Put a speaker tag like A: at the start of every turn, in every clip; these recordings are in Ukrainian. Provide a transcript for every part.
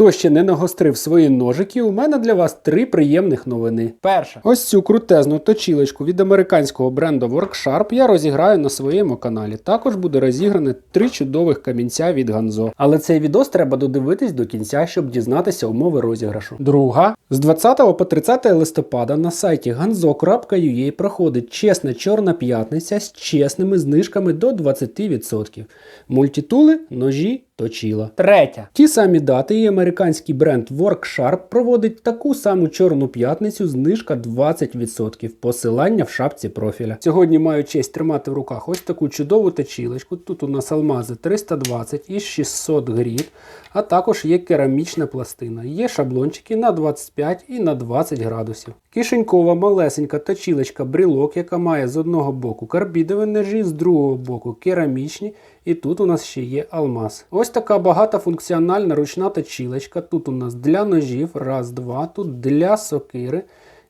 A: Хто ще не нагострив свої ножики, у мене для вас три приємних новини. Перша, ось цю крутезну точілочку від американського бренду Worksharp я розіграю на своєму каналі. Також буде розігране три чудових камінця від Ганзо. Але цей відос треба додивитись до кінця, щоб дізнатися умови розіграшу. Друга, з 20 по 30 листопада на сайті ganzo.ua проходить чесна чорна п'ятниця з чесними знижками до 20%. Мультитули, ножі, точіла. Третя. Ті самі дати і американський бренд Worksharp проводить таку саму чорну п'ятницю, знижка 20%. Посилання в шапці профіля. Сьогодні маю честь тримати в руках ось таку чудову точілочку. Тут у нас алмази 320 і 600 гріт, а також є керамічна пластина. Є шаблончики на 25 і на 20 градусів. Кишенькова малесенька точілочка брілок, яка має з одного боку карбідові нержі, з другого боку керамічні. І тут у нас ще є алмаз. Ось така багатофункціональна ручна точілочка. Тут у нас для ножів, раз, два, тут для сокири.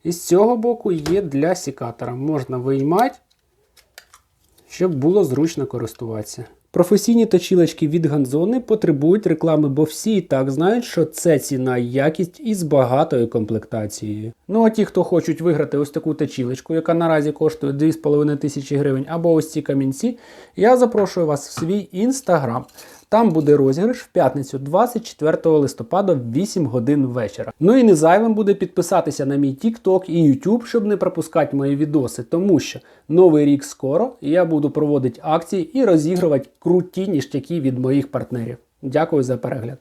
A: І з цього боку є для сікатора. Можна виймати, щоб було зручно користуватися. Професійні точілочки від Ганзо не потребують реклами, бо всі і так знають, що це ціна і якість із багатою комплектацією. Ну а ті, хто хочуть виграти ось таку точілочку, яка наразі коштує 2,5 тисячі гривень, або ось ці камінці, я запрошую вас в свій інстаграм. Там буде розіграш в п'ятницю 24 листопада в 8 годин вечора. Ну і не зайвим буде підписатися на мій TikTok і YouTube, щоб не пропускати мої відоси, тому що новий рік скоро і я буду проводити акції і розігрувати круті ніштяки від моїх партнерів. Дякую за перегляд.